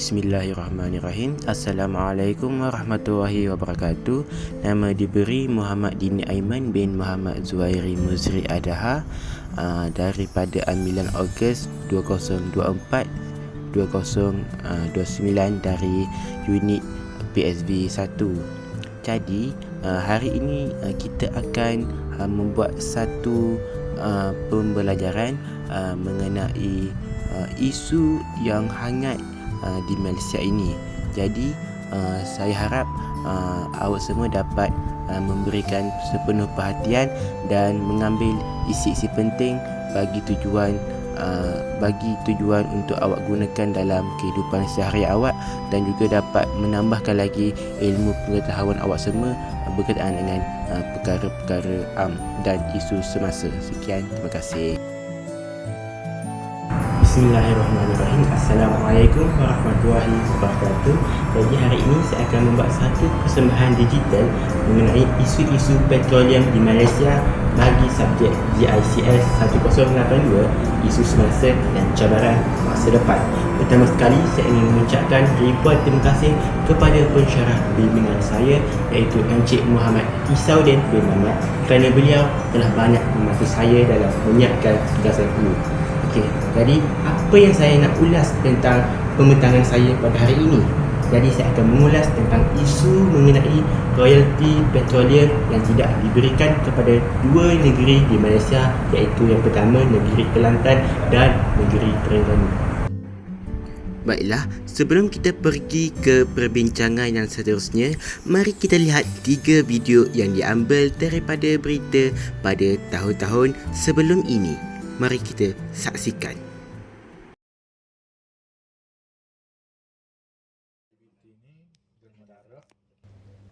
Bismillahirrahmanirrahim. Assalamualaikum warahmatullahi wabarakatuh. Nama diberi Muhammad Dini Aiman bin Muhammad Zuhairi Muzri Adaha uh, Daripada 9 Ogos 2024 2029 dari unit PSV 1 Jadi uh, hari ini kita akan membuat satu pembelajaran mengenai isu yang hangat uh, di Malaysia ini. Jadi uh, saya harap uh, awak semua dapat uh, memberikan sepenuh perhatian dan mengambil isi-isi penting bagi tujuan uh, bagi tujuan untuk awak gunakan dalam kehidupan sehari awak dan juga dapat menambahkan lagi ilmu pengetahuan awak semua berkaitan dengan uh, perkara-perkara am dan isu semasa. Sekian, terima kasih. Bismillahirrahmanirrahim. Assalamualaikum warahmatullahi wabarakatuh. Jadi hari ini saya akan membuat satu persembahan digital Mengenai isu-isu petroleum di Malaysia Bagi subjek GICS 1082 Isu semasa dan cabaran masa depan. Pertama sekali saya ingin mengucapkan ribuan terima kasih Kepada pensyarah bimbingan saya Iaitu Encik Muhammad Isaudin bin Mamat Kerana beliau telah banyak membantu saya dalam menyiapkan tugasan ini Okey, jadi apa yang saya nak ulas tentang pembentangan saya pada hari ini? Jadi saya akan mengulas tentang isu mengenai royalty petroleum yang tidak diberikan kepada dua negeri di Malaysia iaitu yang pertama negeri Kelantan dan negeri Terengganu. Baiklah, sebelum kita pergi ke perbincangan yang seterusnya, mari kita lihat tiga video yang diambil daripada berita pada tahun-tahun sebelum ini. Mari kita saksikan.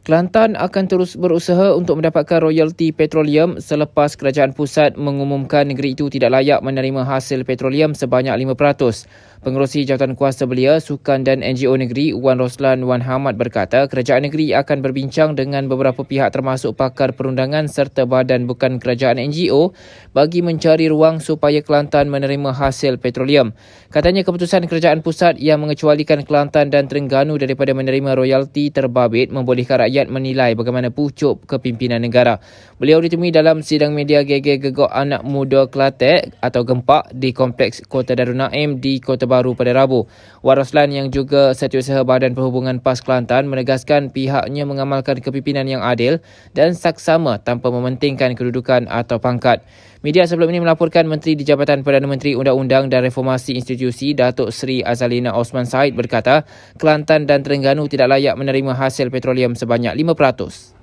Kelantan akan terus berusaha untuk mendapatkan royalti petroleum selepas kerajaan pusat mengumumkan negeri itu tidak layak menerima hasil petroleum sebanyak 5%. Pengerusi Jawatan Kuasa Belia, Sukan dan NGO Negeri Wan Roslan Wan Hamad berkata kerajaan negeri akan berbincang dengan beberapa pihak termasuk pakar perundangan serta badan bukan kerajaan NGO bagi mencari ruang supaya Kelantan menerima hasil petroleum. Katanya keputusan kerajaan pusat yang mengecualikan Kelantan dan Terengganu daripada menerima royalti terbabit membolehkan rakyat menilai bagaimana pucuk kepimpinan negara. Beliau ditemui dalam sidang media geger gegok anak muda Kelantan atau Gempak di Kompleks Kota Darul Naim di Kota Baru pada Rabu. Waroslan yang juga Setiausaha Badan Perhubungan PAS Kelantan menegaskan pihaknya mengamalkan kepimpinan yang adil dan saksama tanpa mementingkan kedudukan atau pangkat. Media sebelum ini melaporkan Menteri di Jabatan Perdana Menteri Undang-Undang dan Reformasi Institusi Datuk Seri Azalina Osman Said berkata Kelantan dan Terengganu tidak layak menerima hasil petroleum sebanyak 5%.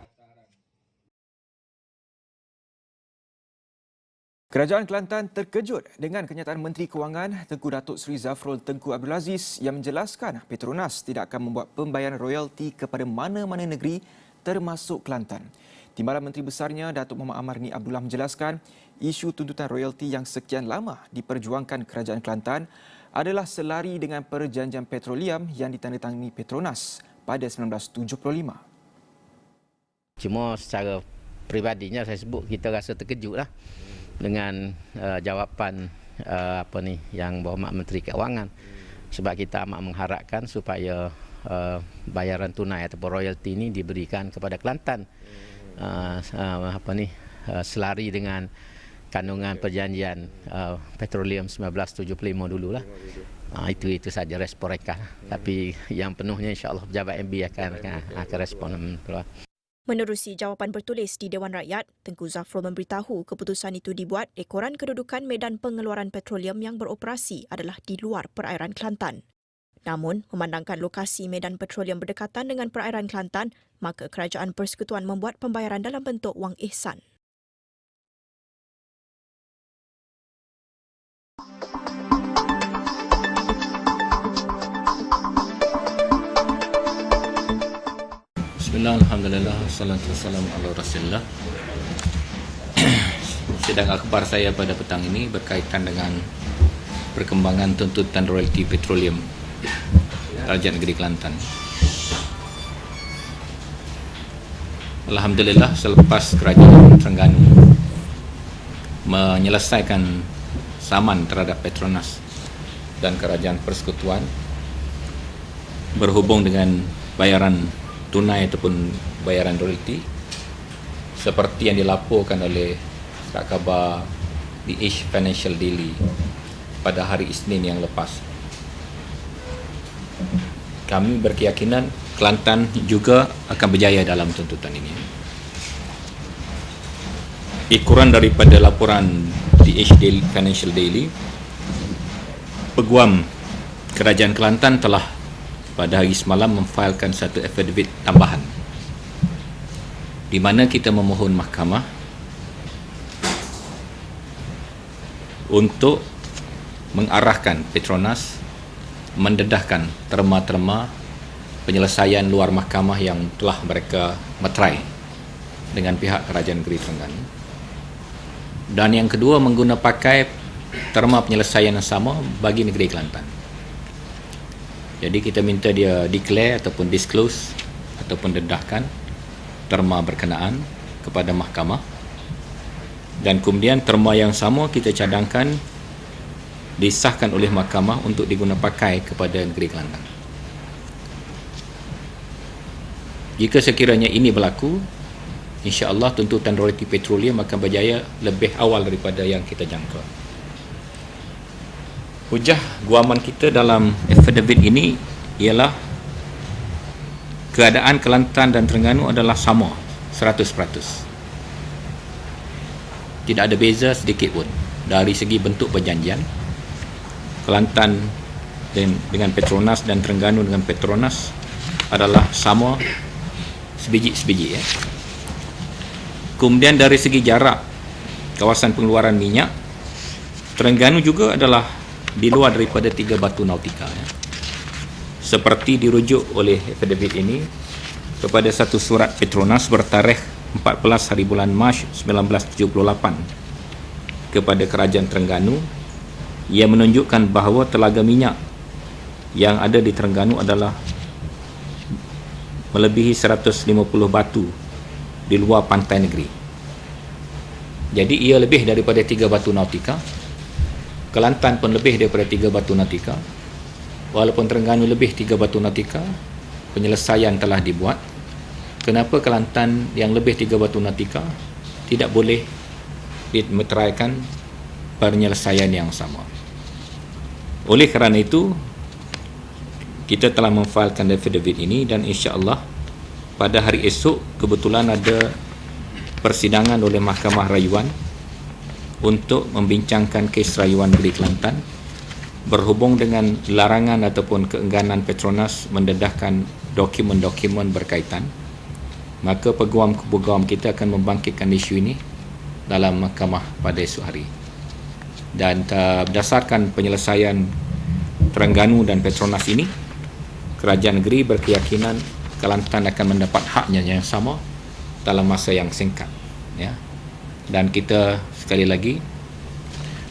Kerajaan Kelantan terkejut dengan kenyataan Menteri Kewangan Tengku Datuk Seri Zafrul Tengku Abdul Aziz yang menjelaskan Petronas tidak akan membuat pembayaran royalti kepada mana-mana negeri termasuk Kelantan. Timbalan Menteri Besarnya Datuk Muhammad Amarni Abdullah menjelaskan isu tuntutan royalti yang sekian lama diperjuangkan Kerajaan Kelantan adalah selari dengan perjanjian petroleum yang ditandatangani Petronas pada 1975. Cuma secara pribadinya saya sebut kita rasa terkejut lah dengan uh, jawapan uh, apa ni yang berhormat Menteri Keuangan sebab kita amat mengharapkan supaya uh, bayaran tunai ataupun royalti ini diberikan kepada Kelantan uh, uh, apa ni uh, selari dengan kandungan perjanjian uh, petroleum 1975 dulu lah. Uh, itu itu saja respon mereka. Tapi yang penuhnya insya-Allah pejabat MB akan akan respon. Menerusi jawapan bertulis di Dewan Rakyat, Tengku Zafrul memberitahu keputusan itu dibuat ekoran kedudukan medan pengeluaran petroleum yang beroperasi adalah di luar perairan Kelantan. Namun, memandangkan lokasi medan petroleum berdekatan dengan perairan Kelantan, maka kerajaan persekutuan membuat pembayaran dalam bentuk wang ihsan. Bismillah, Alhamdulillah, wassalamu ala rasulullah. Sedang akhbar saya pada petang ini berkaitan dengan perkembangan tuntutan royalti petroleum Kerajaan Negeri Kelantan. Alhamdulillah selepas kerajaan Terengganu menyelesaikan saman terhadap Petronas dan kerajaan persekutuan berhubung dengan bayaran tunai ataupun bayaran royalty seperti yang dilaporkan oleh Surat Khabar The Age Financial Daily pada hari Isnin yang lepas. Kami berkeyakinan Kelantan juga akan berjaya dalam tuntutan ini. Ikuran daripada laporan The Age Daily, Financial Daily, Peguam Kerajaan Kelantan telah pada hari semalam memfailkan satu affidavit tambahan di mana kita memohon mahkamah untuk mengarahkan Petronas mendedahkan terma-terma penyelesaian luar mahkamah yang telah mereka meterai dengan pihak kerajaan negeri Terengganu. Dan yang kedua mengguna pakai terma penyelesaian yang sama bagi negeri Kelantan. Jadi kita minta dia declare ataupun disclose ataupun dedahkan terma berkenaan kepada mahkamah dan kemudian terma yang sama kita cadangkan disahkan oleh mahkamah untuk digunakan pakai kepada negeri Kelantan. Jika sekiranya ini berlaku, insya-Allah tuntutan royalti petroleum akan berjaya lebih awal daripada yang kita jangka. Hujah guaman kita dalam affidavit ini ialah keadaan Kelantan dan Terengganu adalah sama 100%. Tidak ada beza sedikit pun dari segi bentuk perjanjian Kelantan dengan Petronas dan Terengganu dengan Petronas adalah sama sebiji-sebiji ya. Kemudian dari segi jarak kawasan pengeluaran minyak Terengganu juga adalah di luar daripada tiga batu nautika ya. Seperti dirujuk oleh affidavit ini kepada satu surat Petronas bertarikh 14 hari bulan Mac 1978 kepada kerajaan Terengganu ia menunjukkan bahawa telaga minyak yang ada di Terengganu adalah melebihi 150 batu di luar pantai negeri. Jadi ia lebih daripada 3 batu nautika. Kelantan pun lebih daripada 3 batu nautika. Walaupun Terengganu lebih 3 batu nautika, penyelesaian telah dibuat. Kenapa Kelantan yang lebih 3 batu nautika tidak boleh dimeteraikan penyelesaian yang sama? Oleh kerana itu, kita telah memfailkan affidavit ini dan insya-Allah pada hari esok kebetulan ada persidangan oleh Mahkamah Rayuan untuk membincangkan kes rayuan negeri Kelantan berhubung dengan larangan ataupun keengganan Petronas mendedahkan dokumen-dokumen berkaitan maka peguam-peguam kita akan membangkitkan isu ini dalam mahkamah pada esok hari. Dan uh, berdasarkan penyelesaian Terengganu dan Petronas ini kerajaan negeri berkeyakinan Kelantan akan mendapat haknya yang sama dalam masa yang singkat ya dan kita sekali lagi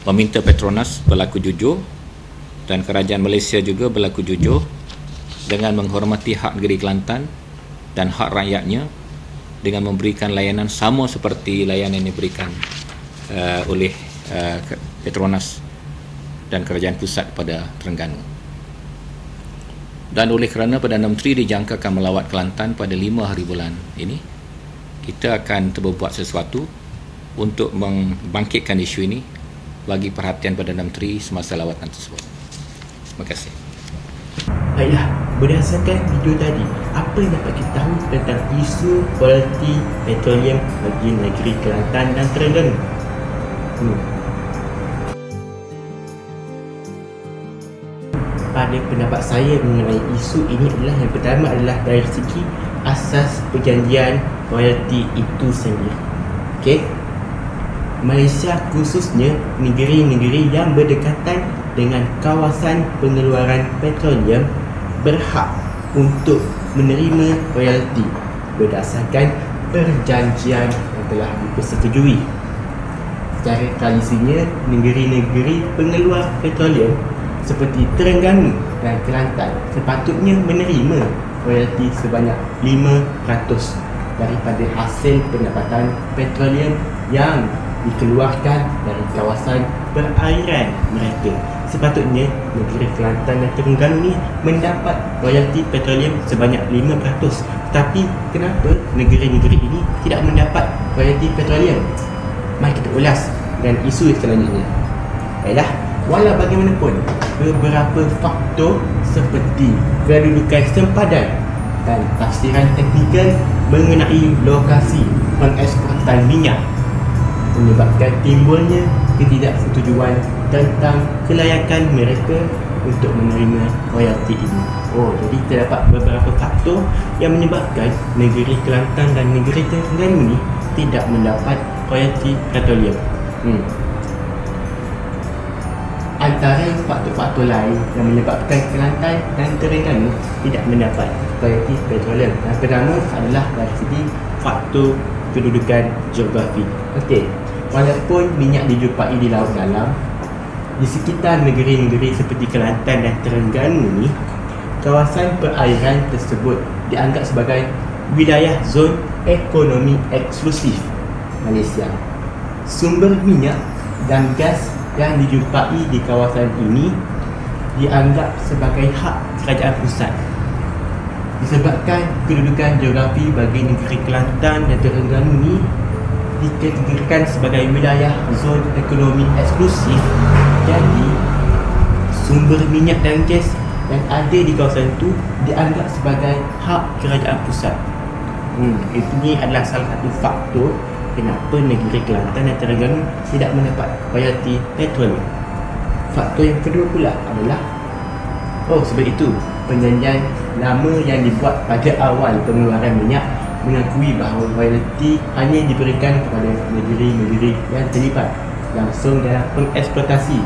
meminta Petronas berlaku jujur dan kerajaan Malaysia juga berlaku jujur dengan menghormati hak negeri Kelantan dan hak rakyatnya dengan memberikan layanan sama seperti layanan yang diberikan uh, oleh uh, Petronas dan kerajaan pusat pada Terengganu. Dan oleh kerana Perdana Menteri dijangkakan melawat Kelantan pada 5 hari bulan ini, kita akan terbuat sesuatu untuk membangkitkan isu ini bagi perhatian Perdana Menteri semasa lawatan tersebut. Terima kasih. Baiklah, berdasarkan video tadi, apa yang dapat kita tahu tentang isu kualiti petroleum bagi negeri Kelantan dan Terengganu? Hmm. pada pendapat saya mengenai isu ini adalah yang pertama adalah dari segi asas perjanjian royalty itu sendiri. Okey. Malaysia khususnya negeri-negeri yang berdekatan dengan kawasan pengeluaran petroleum berhak untuk menerima royalty berdasarkan perjanjian yang telah dipersetujui. Secara tradisinya, negeri-negeri pengeluar petroleum seperti Terengganu dan Kelantan sepatutnya menerima royalti sebanyak 5% daripada hasil pendapatan petroleum yang dikeluarkan dari kawasan perairan mereka sepatutnya negeri Kelantan dan Terengganu ni mendapat royalti petroleum sebanyak 5%. Tapi kenapa negeri-negeri ini tidak mendapat royalti petroleum? Mari kita ulas dan isu selanjutnya. Baiklah, walau bagaimanapun, beberapa faktor seperti kedudukan sempadan dan tafsiran teknikal mengenai lokasi pengeksportan minyak menyebabkan timbulnya ketidaksetujuan tentang kelayakan mereka untuk menerima royalti ini. Oh, jadi terdapat beberapa faktor yang menyebabkan negeri Kelantan dan negeri Terengganu ini tidak mendapat royalti petroleum. Hmm. Antara faktor-faktor lain yang menyebabkan Kelantan dan Terengganu tidak mendapat royalti petroleum. Yang pertama adalah dari segi faktor kedudukan geografi. Okey, walaupun minyak dijumpai di laut dalam, di sekitar negeri-negeri seperti Kelantan dan Terengganu ni, kawasan perairan tersebut dianggap sebagai wilayah zon ekonomi eksklusif Malaysia. Sumber minyak dan gas yang dijumpai di kawasan ini dianggap sebagai hak kerajaan pusat disebabkan kedudukan geografi bagi negeri Kelantan dan Terengganu ini dikategorikan sebagai wilayah zon ekonomi eksklusif jadi sumber minyak dan gas yang ada di kawasan itu dianggap sebagai hak kerajaan pusat. Hmm, itu ni adalah salah satu faktor kenapa negeri Kelantan dan Terengganu tidak mendapat royalti petrol. Faktor yang kedua pula adalah oh sebab itu perjanjian lama yang dibuat pada awal pengeluaran minyak mengakui bahawa royalti hanya diberikan kepada negeri-negeri yang terlibat langsung dalam pengeksploitasi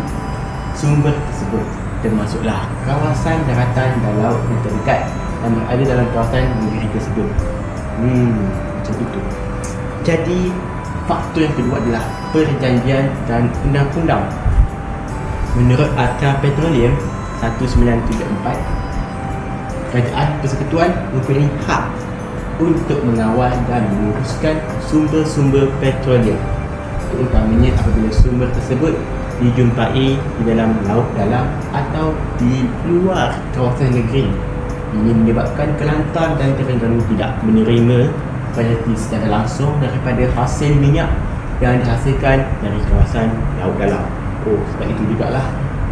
sumber tersebut termasuklah kawasan daratan dan laut yang terdekat yang berada dalam kawasan negeri tersebut. Hmm, macam itu. Jadi, faktor yang kedua adalah perjanjian dan undang-undang. Menurut Akta Petroleum 1974, Kerajaan Persekutuan mempunyai hak untuk mengawal dan menguruskan sumber-sumber petroleum terutamanya apabila sumber tersebut dijumpai di dalam laut dalam atau di luar kawasan negeri. Ini menyebabkan Kelantan dan Terengganu tidak menerima royalti secara langsung daripada hasil minyak yang dihasilkan dari kawasan laut dalam. Oh sebab itu jugalah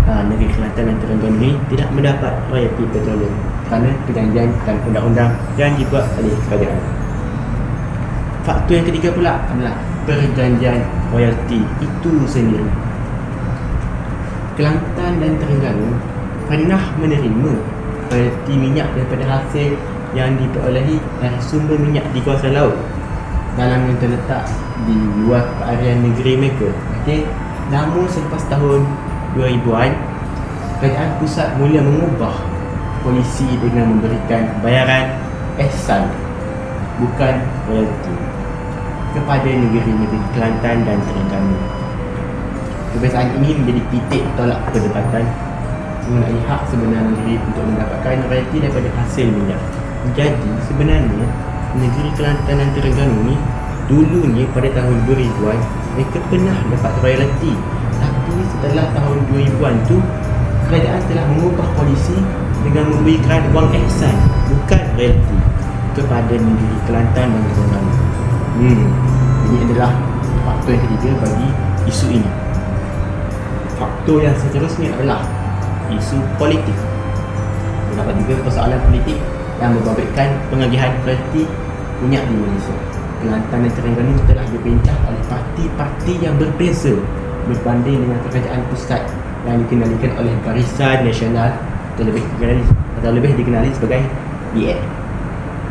uh, negeri Kelantan dan Terengganu ini tidak mendapat royalti petroleum kerana perjanjian dan undang-undang yang dibuat oleh kerajaan faktor yang ketiga pula adalah perjanjian royalti itu sendiri Kelantan dan Terengganu pernah menerima royalti minyak daripada hasil yang diperolehi dari sumber minyak di kawasan laut dalam yang terletak di luar perairan negeri mereka. Okey. Namun selepas tahun 2000-an kerajaan pusat mula mengubah polisi dengan memberikan bayaran ehsan bukan royalti kepada negeri-negeri Kelantan dan Terengganu. Kebiasaan ini menjadi titik tolak perdebatan mengenai hak sebenar negeri untuk mendapatkan royalti daripada hasil minyak. Jadi sebenarnya negeri Kelantan dan Terengganu ni dulunya pada tahun 2000-an mereka pernah dapat royalti. tapi setelah tahun 2000-an tu kerajaan telah mengubah polisi dengan memberikan wang ehsan bukan royalti kepada negeri Kelantan dan Terengganu. Hmm. Ini adalah faktor yang ketiga bagi isu ini faktor yang seterusnya adalah isu politik. Terdapat juga persoalan politik yang membabitkan pengagihan kualiti minyak di Malaysia. Kelantan dan Terengganu telah dipincah oleh parti-parti yang berbeza berbanding dengan kerajaan pusat yang dikenalikan oleh Barisan Nasional atau lebih dikenali, atau lebih dikenali sebagai BN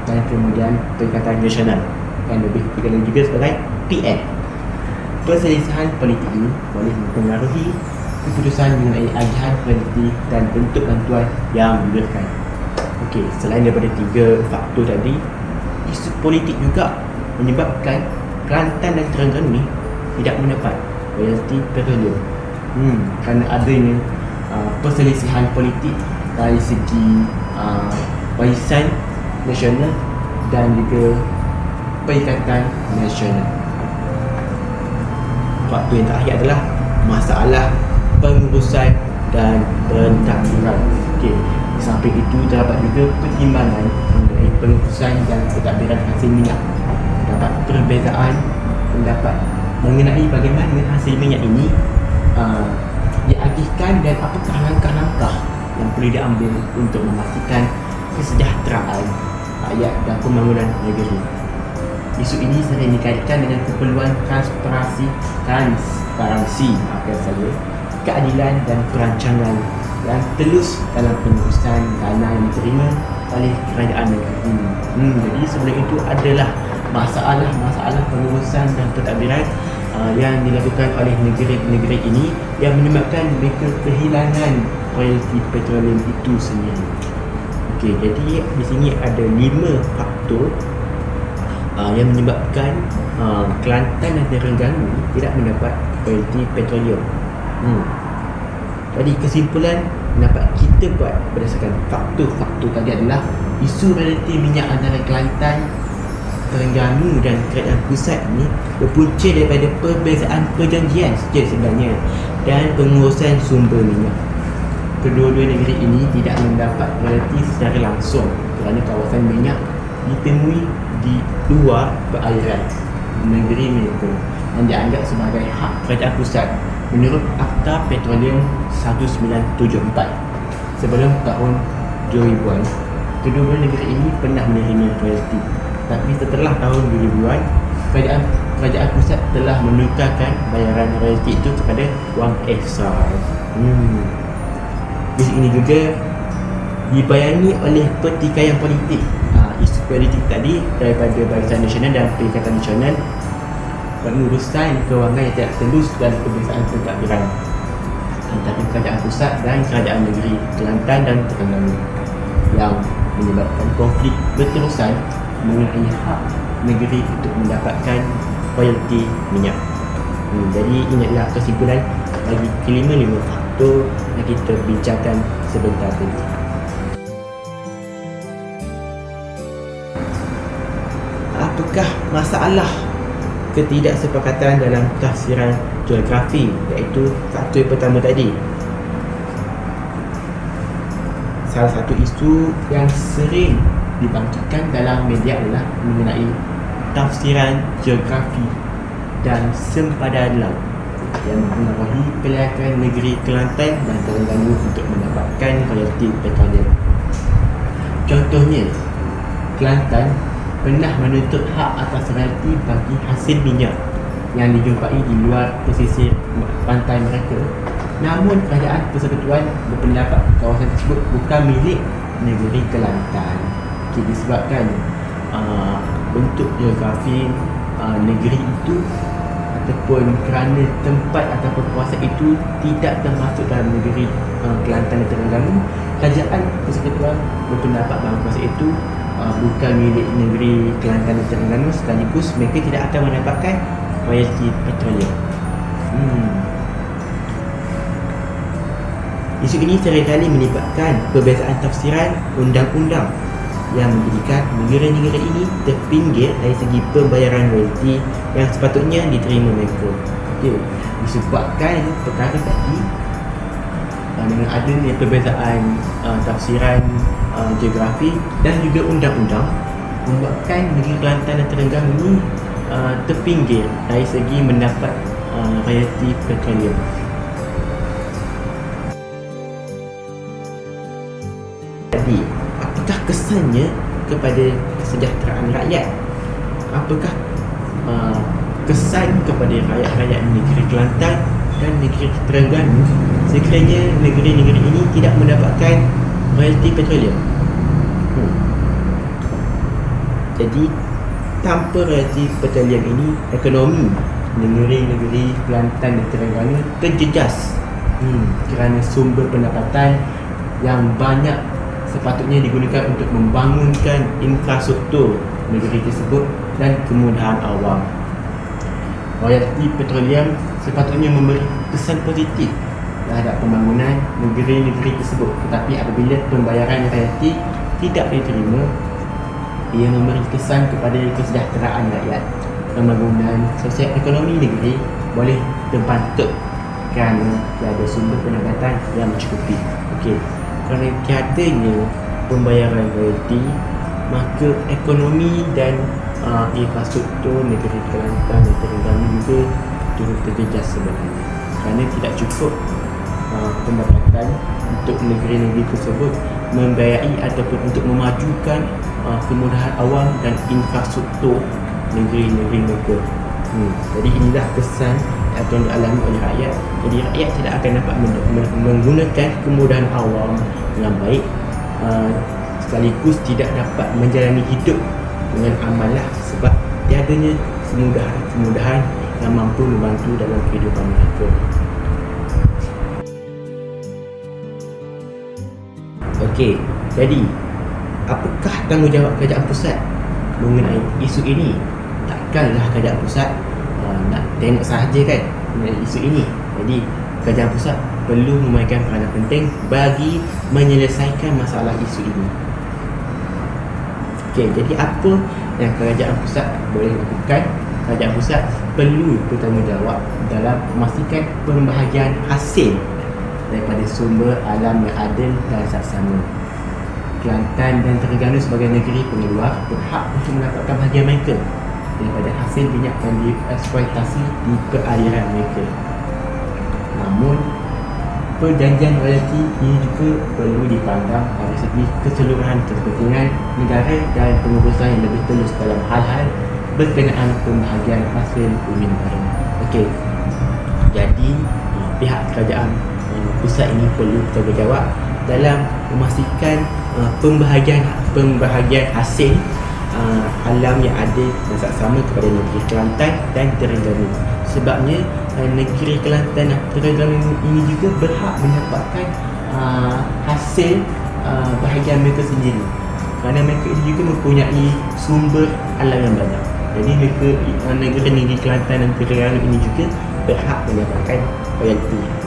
dan kemudian Perikatan Nasional yang lebih dikenali juga sebagai PN. Perselisihan politik ini boleh mempengaruhi keputusan mengenai agihan peneliti dan bentuk bantuan yang diberikan. Okey, selain daripada tiga faktor tadi, isu politik juga menyebabkan Kelantan dan Terengganu ni tidak mendapat royalti petroleum. Hmm, kerana adanya uh, perselisihan politik dari segi uh, warisan nasional dan juga perikatan nasional. Faktor yang terakhir adalah masalah pengurusan dan pentadbiran. Okey, samping itu terdapat juga pertimbangan mengenai pengurusan dan pentadbiran hasil minyak. Terdapat perbezaan pendapat mengenai bagaimana hasil minyak ini uh, diagihkan dan apakah langkah-langkah yang perlu diambil untuk memastikan kesejahteraan rakyat dan pembangunan negeri. Isu ini sering dikaitkan dengan keperluan transparansi, transparansi, maafkan saya, keadilan dan perancangan yang telus dalam pengurusan dana yang diterima oleh kerajaan negeri. Hmm, jadi sebelum itu adalah masalah-masalah pengurusan dan pentadbiran uh, yang dilakukan oleh negeri-negeri ini yang menyebabkan mereka kehilangan royalti petroleum itu sendiri. Okey, jadi di sini ada lima faktor uh, yang menyebabkan uh, Kelantan dan Terengganu tidak mendapat royalti petroleum. Hmm. Jadi kesimpulan dapat kita buat berdasarkan faktor-faktor tadi adalah isu royalti minyak antara Kelantan, Terengganu dan Kerajaan Pusat ini berpunca daripada perbezaan perjanjian saja sebenarnya dan pengurusan sumber minyak. Kedua-dua negeri ini tidak mendapat royalti secara langsung kerana kawasan minyak ditemui di luar perairan negeri mereka yang dianggap sebagai hak kerajaan pusat menurut Akta Petroleum 1974 sebelum tahun 2000-an kedua-dua negeri ini pernah menerima royalti tapi setelah tahun 2000-an kerajaan kerajaan pusat telah menukarkan bayaran royalti itu kepada wang ekstra hmm. di sini juga dibayangi oleh pertikaian politik ha, isu politik tadi daripada Barisan Nasional dan Perikatan Nasional pengurusan kewangan yang tidak telus dan kebiasaan pentadbiran antara kerajaan pusat dan kerajaan negeri Kelantan dan Terengganu yang menyebabkan konflik berterusan mengenai hak negeri untuk mendapatkan royalti minyak. Hmm, jadi inilah kesimpulan bagi kelima-lima faktor yang kita bincangkan sebentar tadi. Apakah masalah ketidaksepakatan dalam tafsiran geografi iaitu faktor pertama tadi salah satu isu yang sering dibangkitkan dalam media adalah mengenai tafsiran geografi dan sempadan laut yang mempengaruhi pilihan negeri Kelantan dan Terengganu untuk mendapatkan royalti petroleum. Contohnya, Kelantan pernah menuntut hak atas royalti bagi hasil minyak yang dijumpai di luar pesisir pantai mereka. Namun kerajaan persekutuan berpendapat kawasan tersebut bukan milik negeri Kelantan. Okay, disebabkan uh, bentuk geografi uh, negeri itu ataupun kerana tempat ataupun kawasan itu tidak termasuk dalam negeri uh, Kelantan dan Terengganu, kerajaan persekutuan berpendapat bahawa kawasan itu uh, bukan milik negeri Kelantan dan Terengganu sekaligus mereka tidak akan mendapatkan royalti petroleum. Hmm. Isu ini seringkali melibatkan perbezaan tafsiran undang-undang yang menjadikan negara-negara ini terpinggir dari segi pembayaran royalti yang sepatutnya diterima mereka. Okay. Disebabkan perkara tadi uh, dengan adanya perbezaan uh, tafsiran uh, geografi dan juga undang-undang membuatkan negeri Kelantan dan Terengganu ini uh, terpinggir dari segi mendapat uh, royalti petroleum. Kesannya kepada kesejahteraan rakyat? Apakah uh, kesan kepada rakyat-rakyat negeri Kelantan dan negeri Terengganu sekiranya negeri-negeri ini tidak mendapatkan royalti petroleum? Hmm. Jadi, tanpa royalti petroleum ini, ekonomi negeri-negeri Kelantan dan Terengganu terjejas hmm, kerana sumber pendapatan yang banyak sepatutnya digunakan untuk membangunkan infrastruktur negeri tersebut dan kemudahan awam. Royalti petroleum sepatutnya memberi kesan positif terhadap pembangunan negeri-negeri tersebut tetapi apabila pembayaran royalti tidak diterima ia memberi kesan kepada kesejahteraan rakyat pembangunan sosial ekonomi negeri boleh terbantuk kerana tiada sumber pendapatan yang mencukupi. Okey, kerana tiadanya pembayaran royalti, maka ekonomi dan uh, infrastruktur negeri Kelantan dan Terengganu juga turut terjejas sebenarnya. Kerana tidak cukup uh, pendapatan untuk negeri-negeri tersebut membiayai ataupun untuk memajukan uh, kemudahan awam dan infrastruktur negeri-negeri mereka. Hmm. Jadi inilah kesan yang dialami oleh rakyat. Jadi rakyat tidak akan dapat menggunakan kemudahan awam dengan baik uh, sekaligus tidak dapat menjalani hidup dengan amanlah sebab tiadanya kemudahan-kemudahan yang mampu membantu dalam kehidupan mereka. Okey, jadi apakah tanggungjawab kerajaan pusat mengenai isu ini? Takkanlah kerajaan pusat uh, nak tengok sahaja kan mengenai isu ini. Jadi kerajaan pusat perlu memainkan peranan penting bagi menyelesaikan masalah isu ini. Okey, jadi apa yang kerajaan pusat boleh lakukan? Kerajaan pusat perlu bertanggungjawab dalam memastikan pembahagian hasil daripada sumber alam yang adil dan saksama. Kelantan dan Terengganu sebagai negeri pengeluar berhak untuk mendapatkan bahagian mereka daripada hasil minyak yang dieksploitasi di perairan mereka. Namun, perjanjian royalti ini juga perlu dipandang dari segi keseluruhan kepentingan negara dan pengurusan yang lebih tulus dalam hal-hal berkenaan pembahagian hasil bumi negara. Okey. Jadi, pihak kerajaan pusat ini perlu bertanggungjawab dalam memastikan uh, pembahagian pembahagian hasil uh, alam yang ada dan saksama kepada negeri Kelantan dan Terengganu. Sebabnya uh, negeri Kelantan dan Terengganu ini juga berhak mendapatkan uh, hasil uh, bahagian mereka sendiri. Kerana mereka ini juga mempunyai sumber alam yang banyak. Jadi mereka uh, negeri-negeri Kelantan dan Terengganu ini juga berhak mendapatkan royalti.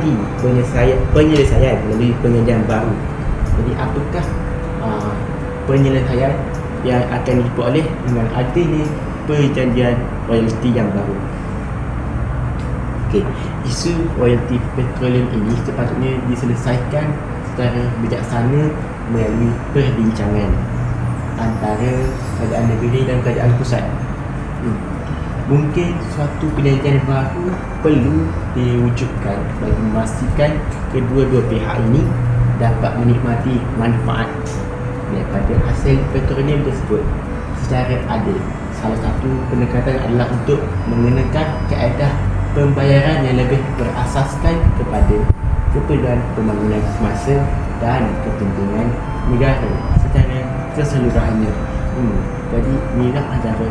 jadi penyelesaian, penyelesaian melalui pengajian baru. Jadi apakah uh, penyelesaian yang akan diperoleh dengan adanya perjanjian royalti yang baru. Okey, isu royalti petroleum ini sepatutnya diselesaikan secara bijaksana melalui perbincangan antara kerajaan negeri dan kerajaan pusat. Hmm mungkin suatu perjanjian baru perlu diwujudkan bagi memastikan kedua-dua pihak ini dapat menikmati manfaat daripada hasil petroleum tersebut secara adil. Salah satu pendekatan adalah untuk mengenakan keadaan pembayaran yang lebih berasaskan kepada keperluan pembangunan semasa dan kepentingan negara secara keseluruhannya. Hmm. Jadi inilah antara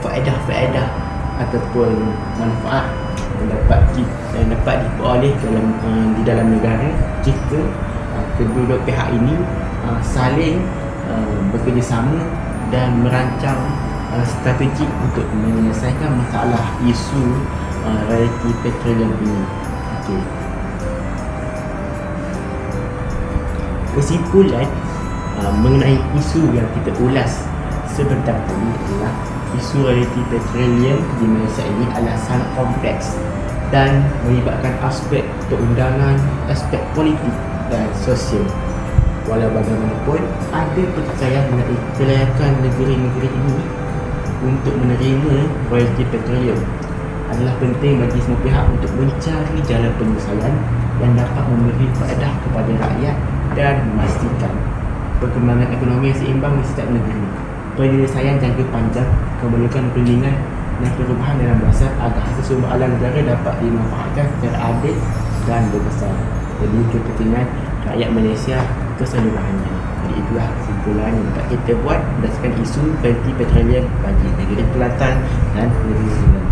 faedah-faedah ataupun manfaat dapat yang dapat diperoleh dalam uh, di dalam negara jika uh, kedua pihak ini uh, saling uh, bekerjasama dan merancang uh, strategi untuk menyelesaikan masalah isu uh, royalty petroleum ini. Okey. Kesimpulan uh, mengenai isu yang kita ulas sebentar tadi adalah isu royalty petroleum di Malaysia ini adalah sangat kompleks dan melibatkan aspek perundangan, aspek politik dan sosial. Walau bagaimanapun, ada percayaan mengenai kelayakan negeri-negeri ini untuk menerima royalty petroleum adalah penting bagi semua pihak untuk mencari jalan penyelesaian yang dapat memberi faedah kepada rakyat dan memastikan perkembangan ekonomi seimbang di setiap negeri penyelesaian jangka panjang kememerlukan perlindungan dan perubahan dalam bahasa agar hasil sumber alam negara dapat dimanfaatkan secara adil dan berbesar. Jadi kepentingan rakyat Malaysia keseluruhannya. Jadi itulah kesimpulan yang dapat kita buat berdasarkan isu anti petroleum bagi negeri Kelantan dan negeri Sembilan.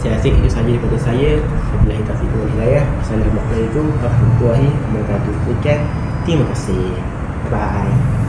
Saya rasa itu sahaja daripada saya. Wabillahi taufiq wal hidayah. Assalamualaikum warahmatullahi wabarakatuh. Terima kasih. Bye.